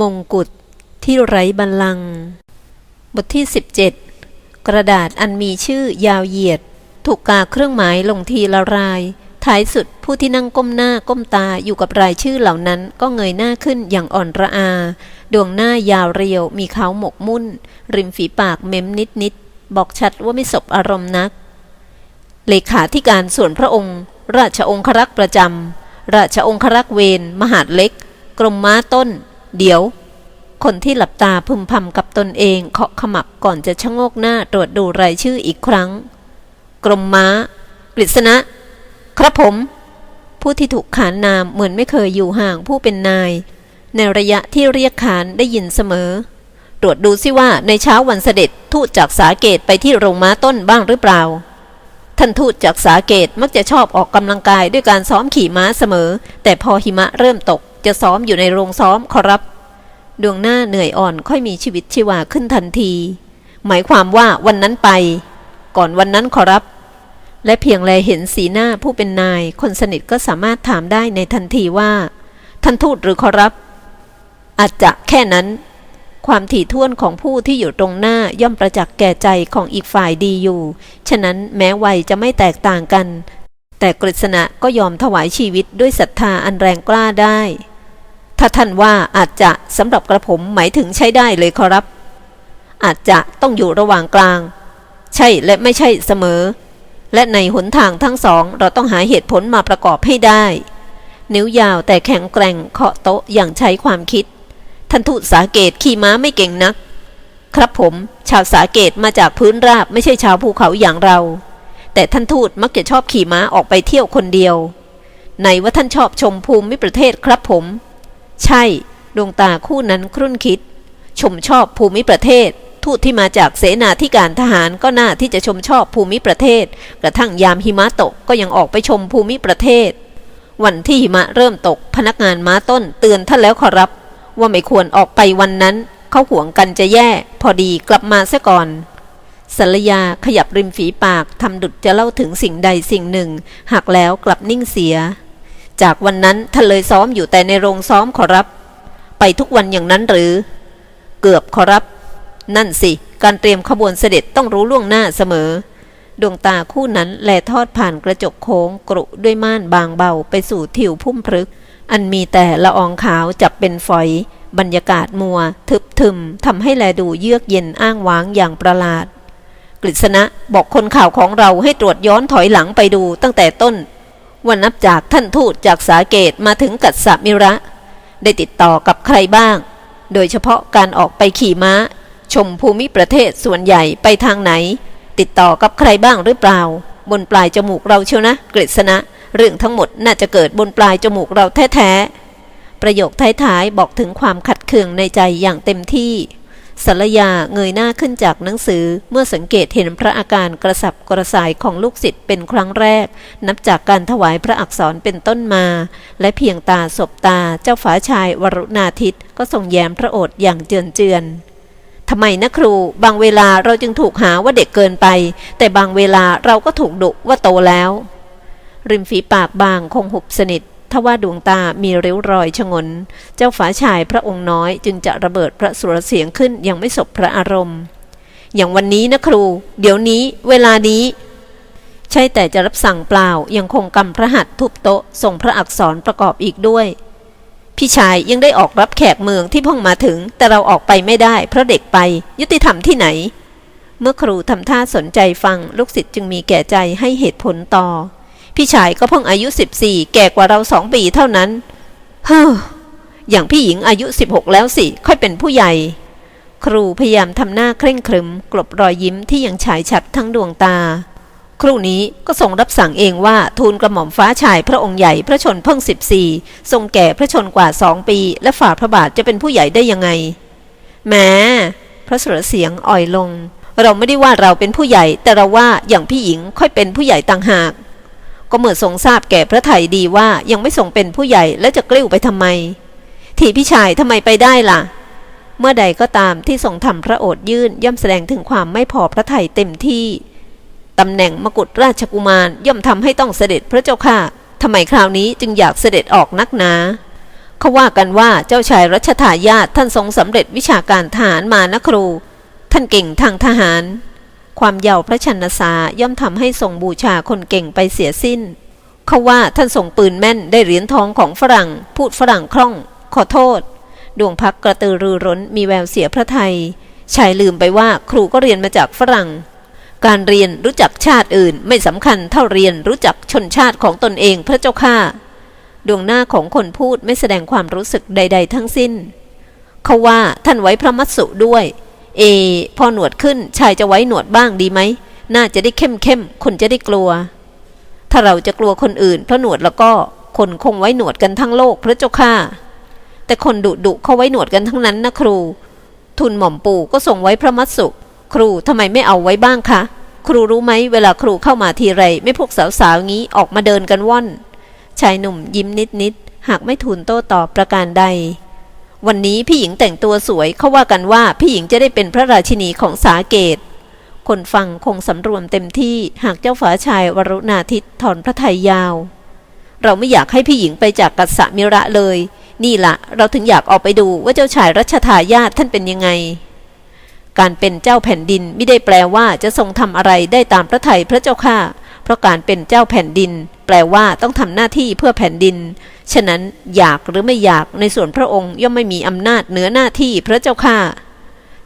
มงกุฎที่ไร้บัลลังก์บทที่ 17 กระดาษอันมีชื่อยาวเหยียด ถูกกาเครื่องหมายลงทีละราย ท้ายสุดผู้ที่นั่งก้มหน้าก้มตาอยู่กับรายชื่อเหล่านั้นก็เงยหน้าขึ้นอย่างอ่อนระอา ดวงหน้ายาวเรียวมีเขาหมกมุ่น ริมฝีปากเม้มนิดนิดๆบอกชัดว่าไม่สบอารมณ์นัก เลขาธิการส่วนพระองค์ ราชองครักษ์ประจำราชองครักษ์เวน มหาดเล็ก กรมม้าต้น เดี๋ยว คนที่หลับตาพึมพำกับตนเองเคาะขมับก่อนจะชะโงกหน้าตรวจดูรายชื่ออีกครั้ง กรมม้า กฤษณะ ครับผม ผู้ที่ถูกขานนามเหมือนไม่เคยอยู่ห่างผู้เป็นนาย ในระยะที่เรียกขานได้ยินเสมอ ตรวจดูสิว่าในเช้าวันเสด็จทูตจากสาเกตไปที่โรงม้าต้นบ้างหรือเปล่าท่านทูตจากสาเกตมักจะชอบออกกำลังกายด้วยการซ้อมขี่ม้าเสมอ แต่พอหิมะเริ่มตก จะซ้อมอยู่ในโรงซ้อมขอรับ ดวงหน้าเหนื่อยอ่อนค่อยมีชีวิตชีวาขึ้นทันที หมายความว่าวันนั้นไป ก่อนวันนั้นขอรับ และเพียงแลเห็นสีหน้าผู้เป็นนาย คนสนิทก็สามารถถามได้ในทันทีว่า ท่านทูตหรือขอรับ อาจจะแค่นั้น ความถี่ถ้วนของผู้ที่อยู่ตรงหน้าย่อมประจักษ์แก่ใจของอีกฝ่ายดีอยู่ ฉะนั้นแม้วัยจะไม่แตกต่างกันแต่กฤษณะก็ยอมถวายชีวิตด้วยศรัทธาอันแรงกล้าได้ ถ้าท่านว่าอาจจะสำหรับกระผมหมายถึงใช้ได้เลยขอรับ อาจจะต้องอยู่ระหว่างกลาง ใช่และไม่ใช่เสมอ และในหนทางทั้งสองเราต้องหาเหตุผลมาประกอบให้ได้ นิ้วยาวแต่แข็งแกร่งเคาะโต๊ะอย่างใช้ความคิดท่านทูตสาเกตขี่ม้าไม่เก่งนัก ครับผม ชาวสาเกตมาจากพื้นราบไม่ใช่ชาวภูเขาอย่างเรา แต่ท่านทูตมักจะชอบขี่ม้าออกไปเที่ยวคนเดียวไหนว่าท่านชอบชมภูมิประเทศครับผม ใช่ดวงตาคู่นั้นครุ่นคิด ชมชอบภูมิประเทศ ทูตที่มาจากเสนาธิการทหารก็น่าที่จะชมชอบภูมิประเทศ กระทั่งยามหิมะตกก็ยังออกไปชมภูมิประเทศ วันที่หิมะเริ่มตกพนักงานม้าต้นเตือนท่านแล้วขอรับ ว่าไม่ควรออกไปวันนั้น เขาห่วงกันจะแย่ พอดีกลับมาซะก่อนสัลยาขยับริมฝีปากทำดุจจะเล่าถึงสิ่งใดสิ่งหนึ่ง หากแล้วกลับนิ่งเสีย จากวันนั้นท่านเลยซ้อมอยู่แต่ในโรงซ้อมขอรับ ไปทุกวันอย่างนั้นหรือ เกือบขอรับ นั่นสิ การเตรียมขบวนเสด็จต้องรู้ล่วงหน้าเสมอ ดวงตาคู่นั้นแลทอดผ่านกระจกโค้งกรุด้วยม่านบางเบาไปสู่ทิวพุ่มพฤก อันมีแต่ละอองขาวจับเป็นฝอย บรรยากาศมัว ทึบทึมทำให้แลดูเยือกเย็นอ้างว้างอย่างประหลาด กฤษณะบอกคนข่าวของเราให้ตรวจย้อนถอยหลังไปดูตั้งแต่ต้น วันนับจากท่านทูตจากสาเกตมาถึงกัตสมิระ ได้ติดต่อกับใครบ้าง โดยเฉพาะการออกไปขี่ม้า ชมภูมิประเทศส่วนใหญ่ไปทางไหน ติดต่อกับใครบ้างหรือเปล่า บนปลายจมูกเราเชียวนะกฤษณะ เรื่องทั้งหมดน่าจะเกิดบนปลายจมูกเราแท้ๆประโยคท้ายๆบอกถึงความขัดเคืองในใจอย่างเต็มที่ สารยาเงยหน้าขึ้นจากหนังสือเมื่อสังเกตเห็นพระอาการกระสับกระส่ายของลูกศิษย์เป็นครั้งแรก นับจากการถวายพระอักษรเป็นต้นมา และเพียงตาสบตาเจ้าฝาชายวรุณาทิตก็ทรงแย้มพระโอษฐ์อย่างเจือนเจือนทำไมนะครู บางเวลาเราจึงถูกหาว่าเด็กเกินไป แต่บางเวลาเราก็ถูกดุว่าโตแล้ว ริมฝีปากบางคงหุบสนิท ทว่าดวงตามีริ้วรอยชงน เจ้าฝาชายพระองค์น้อยจึงจะระเบิดพระสุรเสียงขึ้นยังไม่สบพระอารมณ์ อย่างวันนี้นะครู เดี๋ยวนี้ เวลานี้ ใช่แต่จะรับสั่งเปล่ายังคงกำพระหัตถ์ทุบโต๊ะส่งพระอักษรประกอบอีกด้วย พี่ชายยังได้ออกรับแขกเมืองที่พิ่งมาถึง แต่เราออกไปไม่ได้ เพราะเด็กไป ยุติธรรมที่ไหน เมื่อครูทำท่าสนใจฟังลูกศิษย์จึงมีแก่ใจให้เหตุผลต่อ พี่ชายก็เพิ่งอายุ 14 แก่กว่าเราสองปีเท่านั้นเฮ้ออย่างพี่หญิงอายุ 16 แล้วสิ ค่อยเป็นผู้ใหญ่ ครูพยายามทำหน้าเคร่งครึม กลบรอยยิ้มที่ยังฉายชัดทั้งดวงตา ครู่นี้ก็ทรงรับสั่งเองว่าทูลกระหม่อมฟ้าชายพระองค์ใหญ่พระชนเพิ่ง 14 ทรงแก่พระชนกว่าสองปี และฝ่าพระบาทจะเป็นผู้ใหญ่ได้ยังไงแม้พระสุรเสียงอ่อยลง เราไม่ได้ว่าเราเป็นผู้ใหญ่ แต่เราว่าอย่างพี่หญิงค่อยเป็นผู้ใหญ่ต่างหาก ก็เมื่อทรงทราบแก่พระไทยดีว่ายังไม่ทรงเป็นผู้ใหญ่และจะกลิ้วไปทำไม ทีพี่ชายทำไมไปได้ล่ะ เมื่อใดก็ตามที่ทรงทำพระโอษยื่นย่อมแสดงถึงความไม่พอพระทัยเต็มที่ตำแหน่งมกุฎราชกุมารย่อมทำให้ต้องเสด็จพระเจ้าค่ะทำไมคราวนี้จึงอยากเสด็จออกนักหนาเขาว่ากันว่าเจ้าชายรัชทายาทท่านทรงสำเร็จวิชาการทหารมานครู ท่านเก่งทางทหาร ความเยาว์พระชนสาย่อมทำให้ทรงบูชาคนเก่งไปเสียสิ้น เขาว่าท่านส่งปืนแม่นได้เหรียญทองของฝรั่ง พูดฝรั่งคล่อง ขอโทษ ดวงพักกระตือรือร้นมีแววเสียพระไทยชายลืมไปว่าครูก็เรียนมาจากฝรั่ง การเรียนรู้จักชาติอื่นไม่สำคัญเท่าเรียนรู้จักชนชาติของตนเองพระเจ้าข้าดวงหน้าของคนพูดไม่แสดงความรู้สึกใด ๆ ทั้งสิ้น เขาว่าท่านไว้พระมัสสุด้วย เอ พอหนวดขึ้นชายจะไว้หนวดบ้างดีไหม น่าจะได้เข้มเข้มคนจะได้กลัว ถ้าเราจะกลัวคนอื่นเพราะหนวดแล้วก็คนคงไว้หนวดกันทั้งโลกพระเจ้าข้าแต่คนดุดุเขาไว้หนวดกันทั้งนั้นนะครู ทุนหม่อมปู่ก็ส่งไว้พระมัสสุครูทำไมไม่เอาไว้บ้างคะครูรู้ไหมเวลาครูเข้ามาทีไร ไม่พวกสาวๆงี้ออกมาเดินกันว่อน ชายหนุ่มยิ้มนิดๆหากไม่ทูลโต้ตอบประการใด วันนี้พี่หญิงแต่งตัวสวยเขาว่ากันว่าพี่หญิงจะได้เป็นพระราชินีของสาเกต คนฟังคงสำรวมเต็มที่หากเจ้าฝาชายวรุณาทิตถอนพระไทยยาว เราไม่อยากให้พี่หญิงไปจากกัสมิระเลย นี่ละเราถึงอยากออกไปดูว่าเจ้าชายรัชทายาทท่านเป็นยังไง การเป็นเจ้าแผ่นดินไม่ได้แปลว่าจะทรงทำอะไรได้ตามพระไทยพระเจ้าค่ะ เพราะการเป็นเจ้าแผ่นดิน แปลว่าต้องทำหน้าที่เพื่อแผ่นดิน ฉะนั้นอยากหรือไม่อยากในส่วนพระองค์ย่อมไม่มีอำนาจเหนือหน้าที่พระเจ้าค่ะ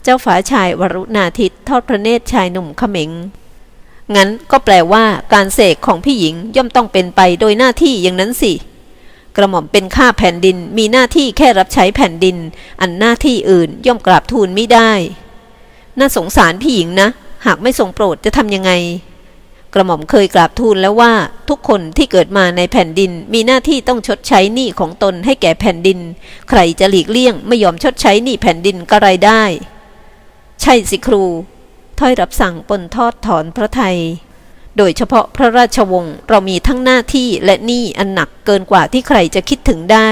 เจ้าฝาชายวรุณาทิตทอดพระเนตรชายหนุ่มเขม็งงั้นก็แปลว่าการเสกของพี่หญิงย่อมต้องเป็นไปโดยหน้าที่อย่างนั้นสิ กระหม่อมเป็นข้าแผ่นดินมีหน้าที่แค่รับใช้แผ่นดิน อันหน้าที่อื่นย่อมกราบทูลไม่ได้ น่าสงสารพี่หญิงนะ หากไม่ทรงโปรดจะทำยังไง กระหม่อมเคยกราบทูลแล้วว่าทุกคนที่เกิดมาในแผ่นดินมีหน้าที่ต้องชดใช้หนี้ของตนให้แก่แผ่นดิน ใครจะหลีกเลี่ยงไม่ยอมชดใช้หนี้แผ่นดินก็ไรได้ ใช่สิครูถ้อยรับสั่งปนทอดถอนพระไทย โดยเฉพาะพระราชวงศ์เรามีทั้งหน้าที่และหนี้อันหนักเกินกว่าที่ใครจะคิดถึงได้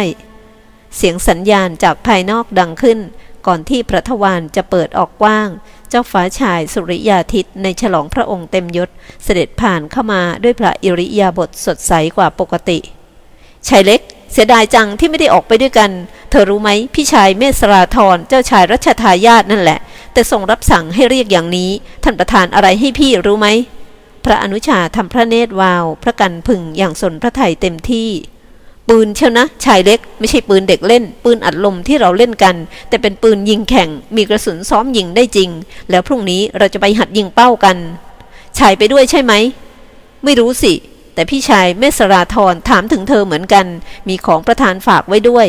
เสียงสัญญาณจากภายนอกดังขึ้น ก่อนที่พระทวารจะเปิดออกกว้าง เจ้าฟ้าชายสุริยาทิตในฉลองพระองค์เต็มยศเสด็จผ่านเข้ามาด้วยพระอิริยาบถสดใสกว่าปกติชายเล็ก เสียดายจังที่ไม่ได้ออกไปด้วยกัน เธอรู้ไหมพี่ชายเมสราธรเจ้าชายรัชทายาทนั่นแหละ แต่ทรงรับสั่งให้เรียกอย่างนี้ ท่านประธานอะไรให้พี่รู้ไหมพระอนุชาทำพระเนตรวาว พระกันพึงอย่างสนพระไทยเต็มที่ ปืนเชียวนะ ชายเล็ก ไม่ใช่ปืนเด็กเล่น ปืนอัดลมที่เราเล่นกัน แต่เป็นปืนยิงแข่ง มีกระสุนซ้อมยิงได้จริง แล้วพรุ่งนี้เราจะไปหัดยิงเป้ากัน ชายไปด้วยใช่ไหม ไม่รู้สิ แต่พี่ชายเมสราธรถามถึงเธอเหมือนกัน มีของประธานฝากไว้ด้วย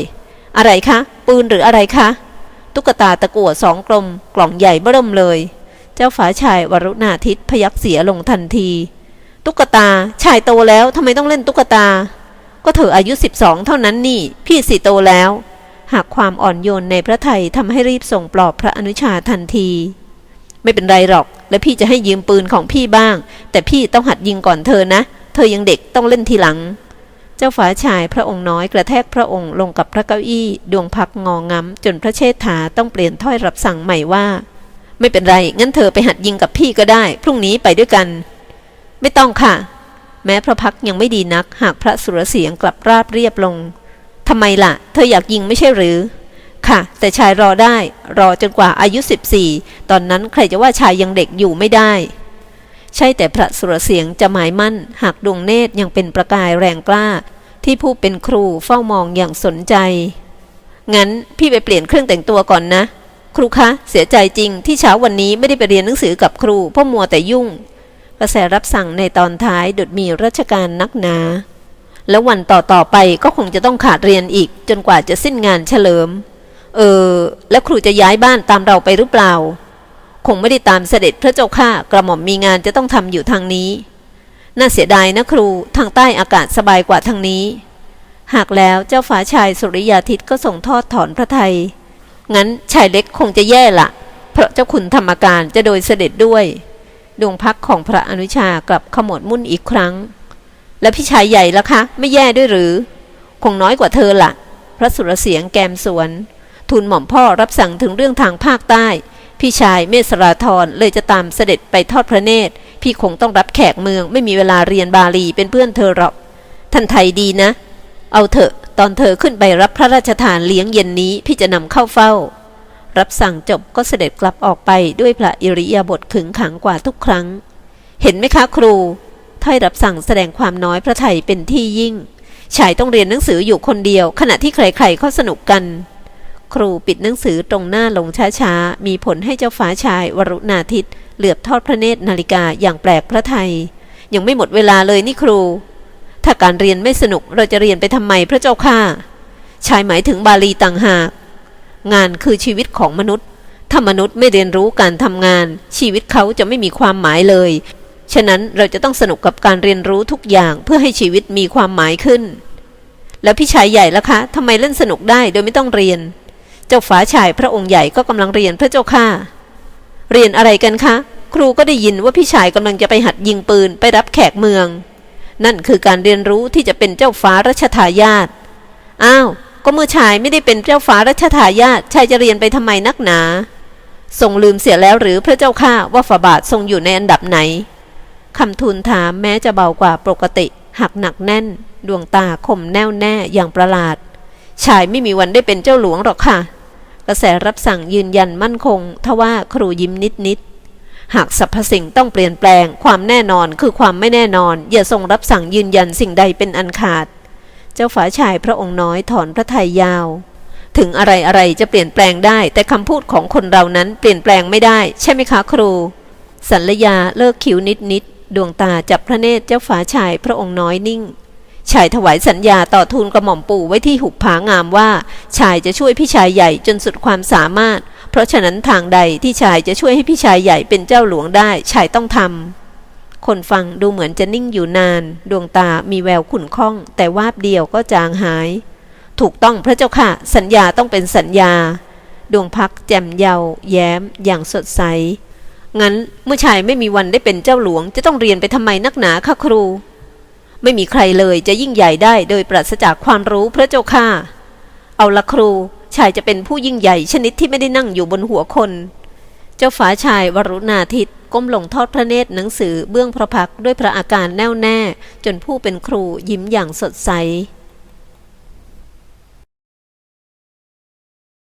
อะไรคะ ปืนหรืออะไรคะ ตุ๊กตาตะกั่วสองกลม กล่องใหญ่เบิ่มเลย เจ้าฝาชายวรุณาทิตพยักเสียลงทันที ตุ๊กตา ชายโตแล้วทำไมต้องเล่นตุ๊กตา ก็เธออายุสิบสองเท่านั้นนี่ พี่สิโตแล้ว หากความอ่อนโยนในพระไทยทำให้รีบส่งปลอบพระอนุชาทันที ไม่เป็นไรหรอก และพี่จะให้ยืมปืนของพี่บ้าง แต่พี่ต้องหัดยิงก่อนเธอนะ เธอยังเด็กต้องเล่นทีหลัง เจ้าฝาชายพระองค์น้อยกระแทกพระองค์ลงกับพระเก้าอี้ ดวงพักงองง้ำจนพระเชษฐาต้องเปลี่ยนถ้อยรับสั่งใหม่ว่า ไม่เป็นไรงั้นเธอไปหัดยิงกับพี่ก็ได้ พรุ่งนี้ไปด้วยกัน ไม่ต้องค่ะ แม้พระพักยังไม่ดีนัก หากพระสุรเสียงกลับราบเรียบลงทำไมล่ะ เธออยากยิงไม่ใช่หรือ ค่ะ แต่ชายรอได้ รอจนกว่าอายุ 14 ตอนนั้นใครจะว่าชายยังเด็กอยู่ไม่ได้ ใช่แต่พระสุรเสียงจะหมายมั่น หากดวงเนตรยังเป็นประกายแรงกล้า ที่ผู้เป็นครูเฝ้ามองอย่างสนใจ งั้นพี่ไปเปลี่ยนเครื่องแต่งตัวก่อนนะ ครูคะ เสียใจจริงที่เช้าวันนี้ไม่ได้ไปเรียนหนังสือกับครูเพราะมัวแต่ยุ่ง กระแสรับสั่งในตอนท้ายดุดมีราชการนักหนา แล้ววันต่อต่อๆไปก็คงจะต้องขาดเรียนอีก จนกว่าจะสิ้นงานเฉลิม เออ แล้วครูจะย้ายบ้านตามเราไปหรือเปล่า คงไม่ได้ตามเสด็จพระเจ้าข้ากระหม่อมมีงานจะต้องทำอยู่ทางนี้ น่าเสียดายนะครูทางใต้อากาศสบายกว่าทางนี้ หากแล้วเจ้าฝาชายสุริยาทิตก็ส่งทอดถอนพระไทยงั้นชายเล็กคงจะแย่ละเพราะเจ้าขุนธรรมการจะโดยเสด็จด้วย ดวงพักของพระอนุชากลับขมวดมุ่นอีกครั้ง แล้วพี่ชายใหญ่ล่ะคะ ไม่แย่ด้วยหรือ คงน้อยกว่าเธอละพระสุรเสียงแกมสวน ทูลหม่อมพ่อรับสั่งถึงเรื่องทางภาคใต้ พี่ชายเมสราธรเลยจะตามเสด็จไปทอดพระเนตร พี่คงต้องรับแขกเมือง ไม่มีเวลาเรียนบาลีเป็นเพื่อนเธอหรอก ท่านไทยดีนะ เอาเถอะ ตอนเธอขึ้นไปรับพระราชทานเลี้ยงเย็นนี้ พี่จะนำเข้าเฝ้า รับสั่งจบก็เสด็จกลับออกไปด้วยพระอิริยาบถขึงขังกว่าทุกครั้ง เห็นไหมคะครูถ้อยรับสั่งแสดงความน้อยพระไทยเป็นที่ยิ่ง ชายต้องเรียนหนังสืออยู่คนเดียว ขณะที่ใครๆเขาสนุกกัน ครูปิดหนังสือตรงหน้าลงช้าๆ มีผลให้เจ้าฟ้าชายวรุณาทิตเหลือบทอดพระเนตรนาฬิกาอย่างแปลกพระไทย ยังไม่หมดเวลาเลยนี่ครู ถ้าการเรียนไม่สนุกเราจะเรียนไปทำไมพระเจ้าค่ะชายหมายถึงบาลีต่างหาก งานคือชีวิตของมนุษย์ ถ้ามนุษย์ไม่เรียนรู้การทำงาน ชีวิตเขาจะไม่มีความหมายเลย ฉะนั้นเราจะต้องสนุกกับการเรียนรู้ทุกอย่างเพื่อให้ชีวิตมีความหมายขึ้น แล้วพี่ชายใหญ่ล่ะคะทำไมเล่นสนุกได้โดยไม่ต้องเรียน เจ้าฝาชายพระองค์ใหญ่ก็กำลังเรียนพระเจ้าค่ะ เรียนอะไรกันคะ ครูก็ได้ยินว่าพี่ชายกำลังจะไปหัดยิงปืนไปรับแขกเมือง นั่นคือการเรียนรู้ที่จะเป็นเจ้าฟ้ารัชทายาทอ้าว ก็เมื่อชายไม่ได้เป็นเจ้าฟ้ารัชทายาทชายจะเรียนไปทำไมนักหนา ทรงลืมเสียแล้วหรือพระเจ้าข้าว่าฝาบาททรงอยู่ในอันดับไหนคำทูลถามแม้จะเบากว่าปกติ หักหนักแน่น ดวงตาคมแน่วแน่อย่างประหลาด ชายไม่มีวันได้เป็นเจ้าหลวงหรอกค่ะ กระแสรับสั่งยืนยันมั่นคง ทว่าครูยิ้มนิดนิดหากสรรพสิ่งต้องเปลี่ยนแปลง ความแน่นอนคือความไม่แน่นอน อย่าทรงรับสั่งยืนยันสิ่งใดเป็นอันขาด เจ้าฝาชายพระองค์น้อยถอนพระทัยยาว ถึงอะไรอะไรจะเปลี่ยนแปลงได้ แต่คำพูดของคนเรานั้นเปลี่ยนแปลงไม่ได้ ใช่ไหมคะครู สัลยาเลิกคิ้วนิดนิดดวงตาจับพระเนตรเจ้าฝาชายพระองค์น้อยนิ่งชายถวายสัญญาต่อทูลกระหม่อมปู่ไว้ที่หุบผางามว่า ชายจะช่วยพี่ชายใหญ่จนสุดความสามารถ เพราะฉะนั้นทางใดที่ชายจะช่วยให้พี่ชายใหญ่เป็นเจ้าหลวงได้ ชายต้องทำ คนฟังดูเหมือนจะนิ่งอยู่นาน ดวงตามีแววขุ่นข้อง แต่วาบเดียวก็จางหาย ถูกต้องพระเจ้าค่ะ สัญญาต้องเป็นสัญญา ดวงพักแจ่มเยาแย้ม อย่างสดใส งั้นเมื่อชายไม่มีวันได้เป็นเจ้าหลวง จะต้องเรียนไปทำไมนักหนาคะครู ไม่มีใครเลยจะยิ่งใหญ่ได้โดยปราศจากความรู้พระเจ้าค่ะ เอาละครูชายจะเป็นผู้ยิ่งใหญ่ชนิดที่ไม่ได้นั่งอยู่บนหัวคน เจ้าฝาชายวรุณาทิต ก้มลงทอดพระเนตรหนังสือเบื้องพระพักด้วยพระอาการแน่วแน่ จนผู้เป็นครูยิ้มอย่างสดใส